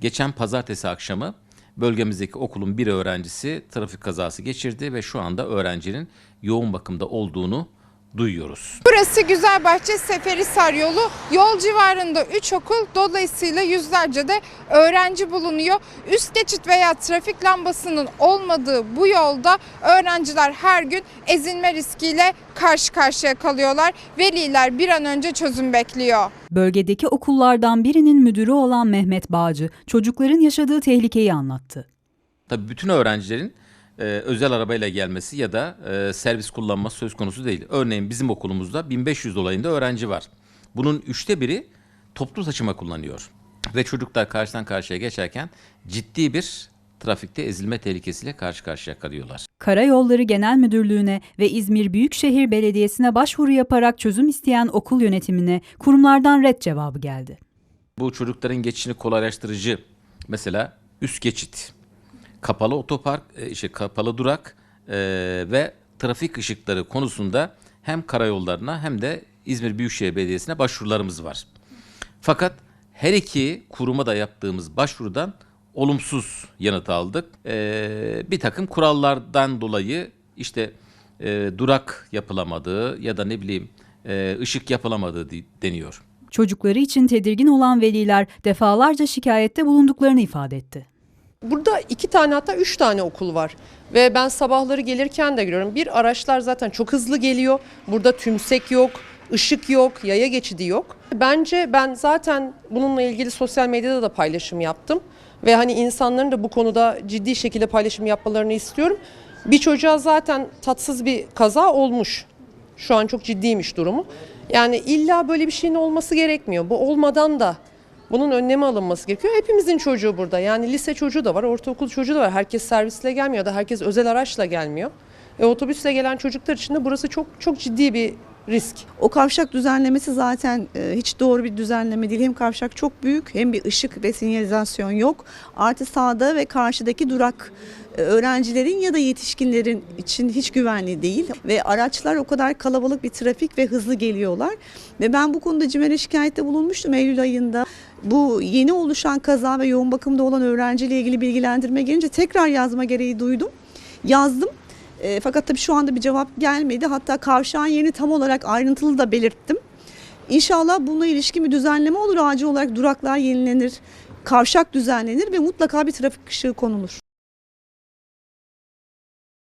geçen pazartesi akşamı bölgemizdeki okulun bir öğrencisi trafik kazası geçirdi ve şu anda öğrencinin yoğun bakımda olduğunu duyuyoruz. Burası Güzelbahçe Seferihisar yolu. Yol civarında 3 okul dolayısıyla yüzlerce de öğrenci bulunuyor. Üst geçit veya trafik lambasının olmadığı bu yolda öğrenciler her gün ezilme riskiyle karşı karşıya kalıyorlar. Veliler bir an önce çözüm bekliyor. Bölgedeki okullardan birinin müdürü olan Mehmet Bağcı, çocukların yaşadığı tehlikeyi anlattı. Tabii bütün öğrencilerin e, özel arabayla gelmesi ya da e, servis kullanması söz konusu değil. Örneğin bizim okulumuzda 1500 dolayında öğrenci var. Bunun üçte biri toplu taşıma kullanıyor. Ve çocuklar karşıdan karşıya geçerken ciddi bir trafikte ezilme tehlikesiyle karşı karşıya kalıyorlar. Karayolları Genel Müdürlüğü'ne ve İzmir Büyükşehir Belediyesi'ne başvuru yaparak çözüm isteyen okul yönetimine kurumlardan red cevabı geldi. Bu çocukların geçişini kolaylaştırıcı mesela üst geçit, kapalı otopark, e, işte kapalı durak e, ve trafik ışıkları konusunda hem karayollarına hem de İzmir Büyükşehir Belediyesi'ne başvurularımız var. Fakat her iki kuruma da yaptığımız başvurudan olumsuz yanıt aldık. E, bir takım kurallardan dolayı işte e, durak yapılamadığı ya da ne bileyim e, ışık yapılamadığı deniyor. Çocukları için tedirgin olan veliler defalarca şikayette bulunduklarını ifade etti. Burada iki tane hatta üç tane okul var. Ve ben sabahları gelirken de görüyorum. Bir araçlar zaten çok hızlı geliyor. Burada tümsek yok, ışık yok, yaya geçidi yok. Bence ben zaten bununla ilgili sosyal medyada da paylaşım yaptım. Ve hani insanların da bu konuda ciddi şekilde paylaşım yapmalarını istiyorum. Bir çocuğa zaten tatsız bir kaza olmuş. Şu an çok ciddiymiş durumu. Yani illa böyle bir şeyin olması gerekmiyor. Bu olmadan da bunun önlemi alınması gerekiyor. Hepimizin çocuğu burada. Yani lise çocuğu da var, ortaokul çocuğu da var. Herkes servisle gelmiyor da herkes özel araçla gelmiyor. E, otobüsle gelen çocuklar için de burası çok çok ciddi bir risk. O kavşak düzenlemesi zaten e, hiç doğru bir düzenleme değil. Hem kavşak çok büyük hem bir ışık ve sinyalizasyon yok. Artı sağda ve karşıdaki durak e, öğrencilerin ya da yetişkinlerin için hiç güvenli değil. Ve araçlar o kadar kalabalık bir trafik ve hızlı geliyorlar. Ve ben bu konuda CİMER'e şikayette bulunmuştum Eylül ayında. Bu yeni oluşan kaza ve yoğun bakımda olan öğrenciyle ilgili bilgilendirme gelince tekrar yazma gereği duydum. Yazdım. E, fakat tabii şu anda bir cevap gelmedi. Hatta kavşağın yerini tam olarak ayrıntılı da belirttim. İnşallah bununla ilişkin bir düzenleme olur. Acil olarak duraklar yenilenir, kavşak düzenlenir ve mutlaka bir trafik ışığı konulur.